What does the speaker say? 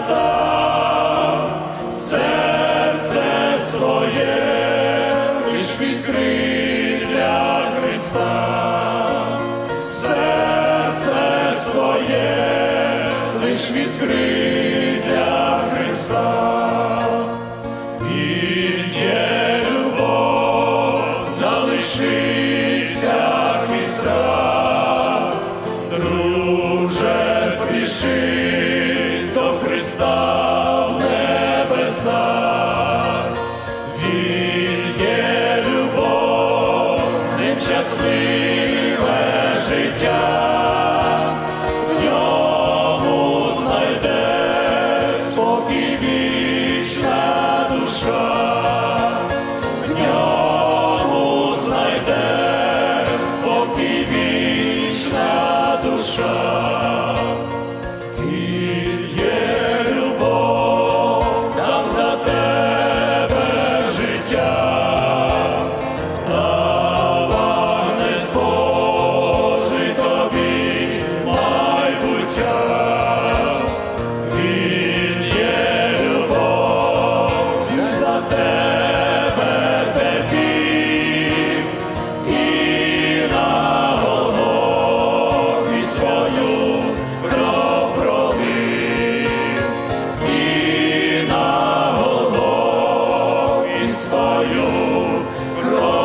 там, серце своє, лиш відкрий для Христа, серце своє, лиш відкрий для Христа. Він є любов, залиши щасливе життя, в ньому знайде спокій Свою. край.